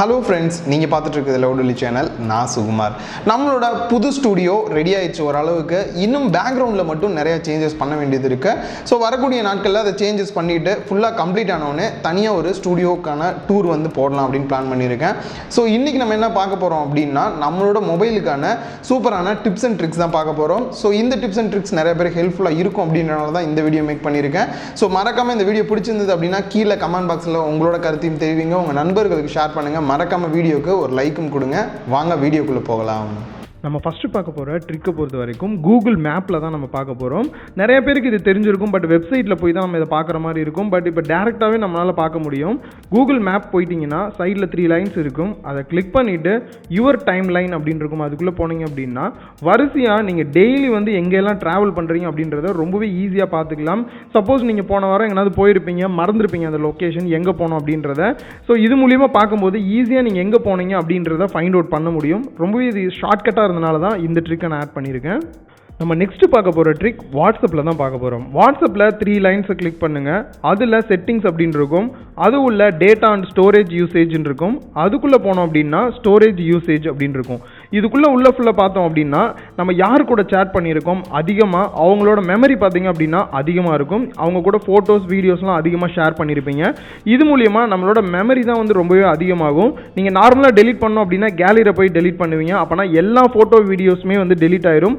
Hello friends நீங்கள் பார்த்துட்டு இருக்கிறது லவுடலி சேனல் நான் சுகுமார். நம்மளோட புது ஸ்டுடியோ ரெடி ஆயிடுச்சு ஓரளவுக்கு. இன்னும் பேக்ரவுண்டில் மட்டும் நிறையா சேஞ்சஸ் பண்ண வேண்டியது இருக்குது ஸோ வரக்கூடிய நாட்களில் அதை சேஞ்சஸ் பண்ணிவிட்டு ஃபுல்லாக கம்ப்ளீட் ஆனவொன்னே தனியாக ஒரு ஸ்டுடியோக்கான டூர் வந்து போடலாம் அப்படின்னு பிளான் பண்ணியிருக்கேன். ஸோ இன்றைக்கி நம்ம என்ன பார்க்க போகிறோம் அப்படின்னா நம்மளோட மொபைலுக்கான சூப்பரான டிப்ஸ் அண்ட் ட்ரிக்ஸ் தான் பார்க்க போகிறோம் ஸோ இந்த டிப்ஸ் அண்ட் ட்ரிக்ஸ் நிறைய பேர் ஹெல்ப்ஃபுல்லாக இருக்கும் அப்படின்றனால தான் இந்த வீடியோ மேக் பண்ணியிருக்கேன். ஸோ மறக்காமல் இந்த வீடியோ பிடிச்சிருந்தது அப்படின்னா கீழே கமெண்ட் பாக்ஸில் உங்களோட கருத்தையும் தெரிவிங்க. உங்கள் நண்பர்களுக்கு ஷேர் பண்ணுங்கள் மறக்காமல் வீடியோக்கு ஒரு லைக்கும் கொடுங்க. வாங்க வீடியோக்குள்ளே போகலாம். நம்ம ஃபஸ்ட்டு பார்க்க போகிற ட்ரிக்கை பொறுத்த வரைக்கும் கூகுள் மேப்பில் தான் நம்ம பார்க்க போகிறோம் நிறைய பேருக்கு இது தெரிஞ்சிருக்கும் பட் வெப்சைட்டில் போய் தான் நம்ம இதை பார்க்குற மாதிரி இருக்கும். பட் இப்போ டேரெக்டாகவே நம்மளால் பார்க்க முடியும். கூகுள் மேப் போயிட்டிங்கன்னா சைடில் த்ரீ லைன்ஸ் இருக்கும். அதை கிளிக் பண்ணிவிட்டு யுவர் டைம் லைன் அப்படின்னு இருக்கும். அதுக்குள்ளே போனீங்க அப்படின்னா வரிசையாக நீங்கள் டெய்லி வந்து எங்கெல்லாம் ட்ராவல் பண்ணுறீங்க அப்படின்றத ரொம்பவே ஈஸியாக பார்த்துக்கலாம். சப்போஸ் நீங்கள் போன வாரம் எங்கேனாவது போயிருப்பீங்க மறந்துருப்பீங்க அந்த லொக்கேஷன் எங்கே போனோம் அப்படின்றத. ஸோ இது மூலியமாக பார்க்கும்போது ஈஸியாக நீங்கள் எங்கே போனீங்க அப்படின்றத ஃபைண்ட் அவுட் பண்ண முடியும். ரொம்பவே இது ஷார்ட்கட்டாக இருந்தனால தான் இந்த ட்ரிக்கை நான் ஆட் பண்ணியிருக்கேன். நம்ம நெக்ஸ்ட் பார்க்க போகிற ட்ரிக் வாட்ஸ்அப்பில் தான் பார்க்க போகிறோம் வாட்ஸ்அப்பில் த்ரீ லைன்ஸை கிளிக் பண்ணுங்கள் அதில் செட்டிங்ஸ் அப்படின்னு இருக்கும் அது உள்ள டேட்டா அண்ட் ஸ்டோரேஜ் யூசேஜ்னு இருக்கும் அதுக்குள்ளே போனோம் அப்படின்னா ஸ்டோரேஜ் யூசேஜ் அப்படின்னு இருக்கும் இதுக்குள்ளே உள்ள ஃபுல்லாக பார்த்தோம் அப்படின்னா நம்ம யார் கூட சேட் பண்ணியிருக்கோம்? அதிகமாக அவங்களோட மெமரி பார்த்தீங்க அப்படின்னா அதிகமாக இருக்கும். அவங்க கூட ஃபோட்டோஸ் வீடியோஸ்லாம் அதிகமாக ஷேர் பண்ணியிருப்பீங்க. இது மூலியமாக நம்மளோட மெமரி தான் வந்து ரொம்பவே அதிகமாகும். நீங்கள் நார்மலாக டெலிட் பண்ணோம் அப்படின்னா கேலரியில் போய் டெலிட் பண்ணுவீங்க. அப்போனா எல்லா ஃபோட்டோ வீடியோஸுமே வந்து டெலிட் ஆயிரும்.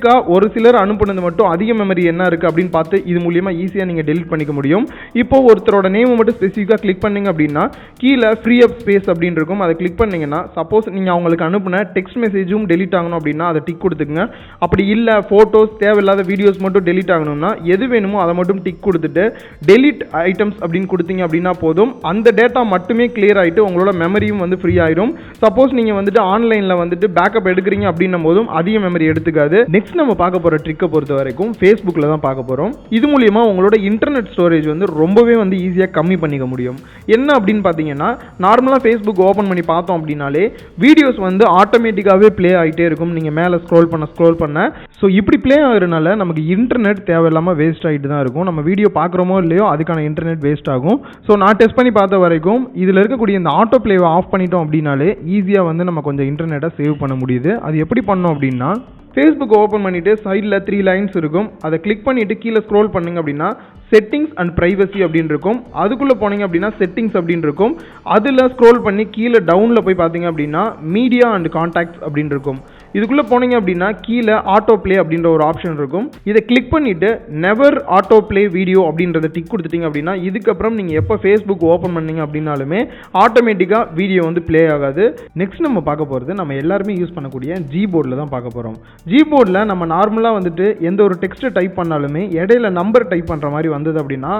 ஸ்பெசிஃபிக்காக ஒரு சிலர் அனுப்புனது மட்டும் அதிக மெமரி என்ன இருக்குது அப்படின்னு பார்த்து இது மூலியமாக ஈஸியாக நீங்கள் டெலிட் பண்ணிக்க முடியும். இப்போ ஒருத்தரோட நேமை மட்டும் ஸ்பெசிஃபிக்காக கிளிக் பண்ணீங்க அப்படின்னா கீழே ஃப்ரீ அப் ஸ்பேஸ் அப்படின்னு இருக்கும். அதை கிளிக் பண்ணிங்கன்னா சப்போஸ் நீங்கள் அவங்களுக்கு அனுப்புன டெக்ஸ்ட் மெசேஜும் டெலிட் ஆகணும் அப்படின்னா அதை டிக் கொடுத்துக்குங்க. அப்படி இல்லை ஃபோட்டோஸ் தேவையில்லாத வீடியோஸ் மட்டும் டெலிட் ஆகணும்னா எது வேணுமோ அதை மட்டும் டிக் கொடுத்துட்டு டெலிட் ஐட்டம்ஸ் அப்படின்னு கொடுத்தீங்க அப்படின்னா போதும். அந்த டேட்டா மட்டுமே கிளியர் ஆகிட்டு உங்களோட மெமரியும் வந்து ஃப்ரீ ஆயிரும். சப்போஸ் நீங்கள் வந்துட்டு ஆன்லைனில் வந்துட்டு பேக்கப் எடுக்கிறீங்க அப்படின்னும் போதும் அதிக மெமரி எடுத்துக்காது. நெக்ஸ்ட் நம்ம பார்க்க போகிற ட்ரிக்கை பொறுத்த வரைக்கும் ஃபேஸ்புக்கில் தான் பார்க்க போகிறோம் இது மூலியமாக உங்களோட இன்டர்நெட் ஸ்டோரேஜ் வந்து ரொம்பவே வந்து ஈஸியாக கம்மி பண்ணிக்க முடியும். என்ன அப்படின்னு பார்த்தீங்கன்னா நார்மலாக ஃபேஸ்புக் ஓப்பன் பண்ணி பார்த்தோம் அப்படின்னாலே வீடியோஸ் வந்து ஆட்டோமேட்டிக்காகவே ப்ளே ஆகிட்டே இருக்கும். நீங்கள் மேலே ஸ்க்ரோல் பண்ண ஸ்க்ரோல் பண்ண. ஸோ இப்படி ப்ளே ஆகுறதுனால நமக்கு இன்டர்நெட் தேவையில்லாமல் வேஸ்ட் ஆகிட்டு தான் இருக்கும். நம்ம வீடியோ பார்க்குறோமோ இல்லையோ அதுக்கான இன்டர்நெட் வேஸ்ட் ஆகும். ஸோ நான் டெஸ்ட் பண்ணி பார்த்த வரைக்கும் இதில் இருக்கக்கூடிய இந்த ஆட்டோ ப்ளேவை ஆஃப் பண்ணிட்டோம் அப்படின்னாலே ஈஸியாக வந்து நம்ம கொஞ்சம் இன்டர்நெட்டை சேவ் பண்ண முடியுது. அது எப்படி பண்ணோம் அப்படின்னா ஃபேஸ்புக் ஓப்பன் பண்ணிவிட்டு சைடில் த்ரீ லைன்ஸ் இருக்கும். அதை கிளிக் பண்ணிவிட்டு கீழே ஸ்க்ரோல் பண்ணுங்க அப்படின்னா செட்டிங்ஸ் அண்ட் ப்ரைவசி அப்படின்னு இருக்கும். அதுக்குள்ளே போனீங்க அப்படின்னா செட்டிங்ஸ் அப்படின்னு இருக்கும். அதில் ஸ்க்ரோல் பண்ணி கீழே டவுனில் போய் பார்த்தீங்க அப்படின்னா மீடியா அண்ட் கான்டாக்ட்ஸ் அப்படின்னு இருக்கும். இதுக்குள்ளே போனீங்க அப்படின்னா கீழே ஆட்டோ ப்ளே அப்படின்ற ஒரு ஆப்ஷன் இருக்கும். இதை கிளிக் பண்ணிவிட்டு நெவர் ஆட்டோ ப்ளே வீடியோ அப்படின்றத டிக் கொடுத்துட்டீங்க அப்படின்னா இதுக்கப்புறம் நீங்கள் எப்போ ஃபேஸ்புக் ஓப்பன் பண்ணீங்க அப்படின்னாலுமே ஆட்டோமேட்டிக்காக வீடியோ வந்து ப்ளே ஆகாது. நெக்ஸ்ட் நம்ம பார்க்க போகிறது நம்ம எல்லாருமே யூஸ் பண்ணக்கூடிய ஜி போர்டில் தான் பார்க்க போகிறோம் ஜி போர்டில் நம்ம நார்மலாக வந்துட்டு எந்த ஒரு டெக்ஸ்ட்டை டைப் பண்ணாலுமே இடையில நம்பர் டைப் பண்ணுற மாதிரி வந்தது அப்படின்னா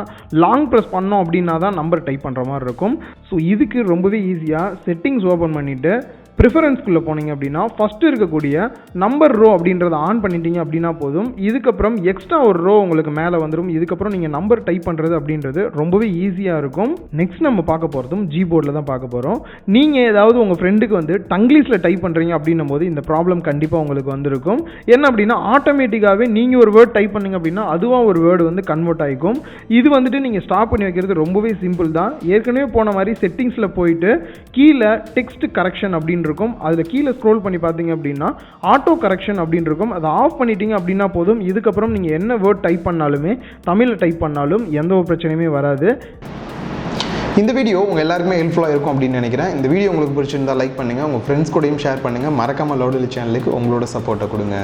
லாங் ப்ரெஸ் பண்ணோம் அப்படின்னா தான் நம்பர் டைப் பண்ணுற மாதிரி இருக்கும். ஸோ இதுக்கு ரொம்பவே ஈஸியாக செட்டிங்ஸ் ஓப்பன் பண்ணிவிட்டு ப்ரிஃபரன்ஸ்குள்ளே போனீங்க அப்படின்னா ஃபஸ்ட்டு இருக்கக்கூடிய நம்பர் ரோ அப்படின்றத ஆன் பண்ணிட்டீங்க அப்படின்னா போதும். இதுக்கப்புறம் எக்ஸ்ட்ரா ஒரு ரோ உங்களுக்கு மேலே வந்துடும் இதுக்கப்புறம் நீங்கள் நம்பர் டைப் பண்ணுறது அப்படின்றது ரொம்பவே ஈஸியாக இருக்கும். நெக்ஸ்ட் நம்ம பார்க்க போகிறதும் ஜி போர்டில் தான் பார்க்க போகிறோம் நீங்கள் ஏதாவது உங்கள் ஃப்ரெண்டுக்கு வந்து டங்கிலீஷில் டைப் பண்ணுறீங்க அப்படின்னும் போது இந்த ப்ராப்ளம் கண்டிப்பாக உங்களுக்கு வந்திருக்கும். என்ன அப்படின்னா ஆட்டோமேட்டிக்காகவே நீங்கள் ஒரு வேர்ட் டைப் பண்ணீங்க அப்படின்னா அதுவாக ஒரு வேர்டு வந்து கன்வெர்ட் ஆகிக்கும் இது வந்துட்டு நீங்கள் ஸ்டாப் பண்ணி வைக்கிறது ரொம்பவே சிம்பிள் தான். ஏற்கனவே போன மாதிரி செட்டிங்ஸில் போயிட்டு கீழே டெக்ஸ்ட் கரெக்ஷன் அப்படின்ற இருக்கும். அதில் கீழே ஸ்க்ரோல் பண்ணி பார்த்தீங்க அப்படின்னா ஆட்டோ கரெக்ஷன் அப்படின்னு இருக்கும். அதை ஆஃப் பண்ணிட்டீங்க அப்படின்னா போதும். இதுக்கப்புறம் நீங்கள் என்ன வேர்ட் டைப் பண்ணாலுமே தமிழில் டைப் பண்ணாலும் எந்த ஒரு பிரச்சனையுமே வராது. இந்த வீடியோ உங்கள் எல்லாருக்குமே ஹெல்ப்ஃபுல்லாக இருக்கும் அப்படின்னு நினைக்கிறேன். இந்த வீடியோ உங்களுக்கு பிடிச்சிருந்தா லைக் பண்ணுங்கள் உங்கள் ஃப்ரெண்ட்ஸ் கூடயும் ஷேர் பண்ணுங்கள் மறக்காமல் லோடலி சேனலுக்கு உங்களோட சப்போர்ட்டை கொடுங்க.